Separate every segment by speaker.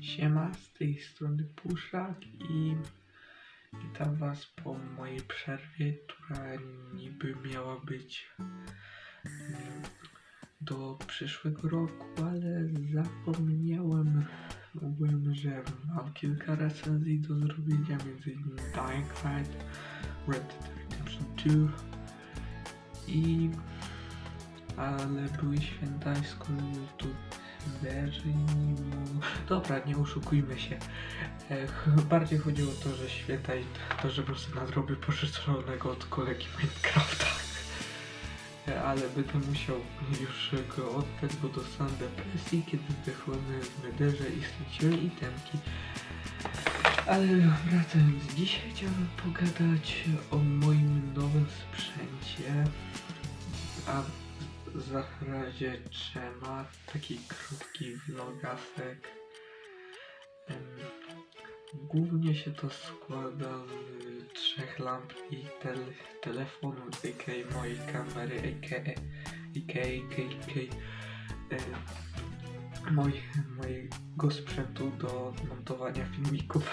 Speaker 1: Siema, z tej strony Puszak i witam was po mojej przerwie, która niby miała być mm, do przyszłego roku, ale zapomniałem, mówiłem, że mam kilka recenzji do zrobienia, między innymi Dying Light, Red Dead Redemption 2 i ale były święta i skoro youtuberzy Dobra, nie oszukujmy się. Bardziej chodziło o to, że święta i to, że po prostu nadrobię pożyczonego od kolegi Minecrafta. Ale będę musiał już go oddać, bo dostanę depresji, kiedy wychłonę z mederze i straciłem itemki. Ale wracając, dzisiaj chciałbym pogadać o moim nowym sprzęcie. A w razie trzema taki krótki vlogasek. Głównie się to składa z trzech lamp i tel telefonu, a.k.a. mojej kamery, a.k.a. a.k.a. mojego sprzętu do montowania filmików.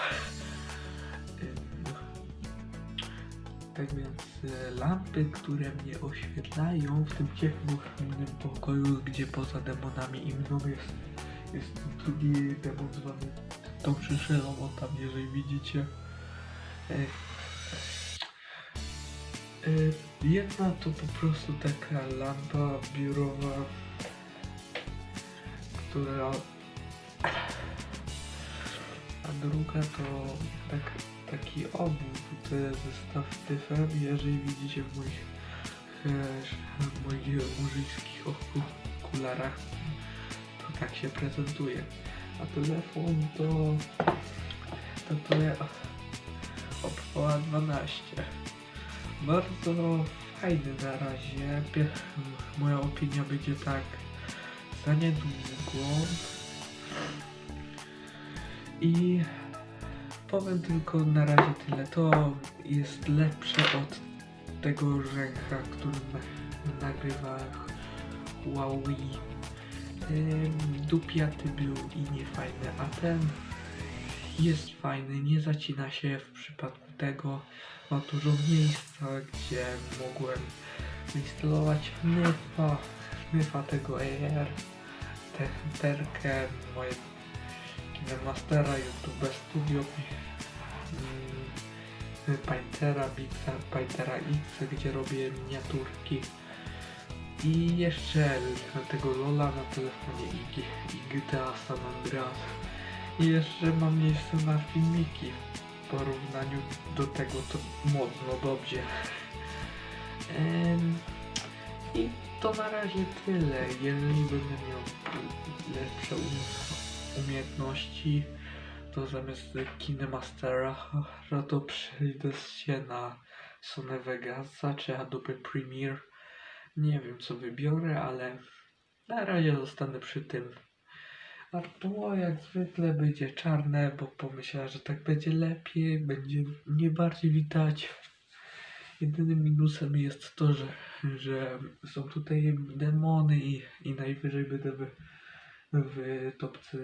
Speaker 1: Tak więc e, lampy, które mnie oświetlają w tym ciemnym pokoju, gdzie poza demonami i mną jest, jest drugi demon zwany tą przyszylą, on tam jeżeli widzicie. E, e, jedna to po prostu taka lampa biurowa, która a druga to tak, taki obóz, zestaw tyfem, jeżeli widzicie w moich, w moich murzyńskich okularach, to tak się prezentuje. A telefon to, to, to ja Oppo 12. Bardzo fajny na razie. Moja opinia będzie tak za niedługo. I powiem tylko na razie tyle. To jest lepsze od tego rzęcha, którym na- nagrywa Huawei. Dupiaty był i niefajny, a ten jest fajny, nie zacina się w przypadku tego. Ma dużo miejsca, gdzie mogłem instalować Nyfa, Nyfa tego AR, te, terkę, moje Mastera, YouTube Studio, mm, Paintera, Bixa, Paintera X, gdzie robię miniaturki. I jeszcze tego Lola na telefonie i, i GTA San Andreas. I jeszcze mam miejsce na filmiki w porównaniu do tego to mocno dobrze. Em, I to na razie tyle. Jeżeli będę miał lepsze um- umiejętności, to zamiast KineMastera to przejdę się na Sony Vegasa czy Adobe Premiere. Nie wiem co wybiorę, ale na razie zostanę przy tym. A tło jak zwykle będzie czarne, bo pomyślałem, że tak będzie lepiej, będzie mnie bardziej widać. Jedynym minusem jest to, że, że są tutaj demony i, i najwyżej będę w, w topce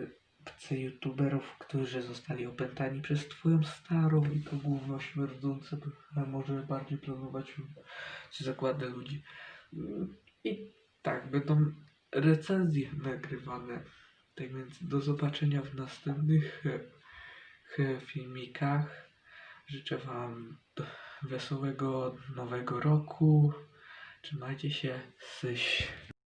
Speaker 1: topce youtuberów, którzy zostali opętani przez twoją starą i to gówno śmierdzące, może bardziej planować zakłady ludzi. I tak, będą recenzje nagrywane. Tak więc do zobaczenia w następnych e, e, filmikach. Życzę Wam wesołego nowego roku. Trzymajcie się. Syś.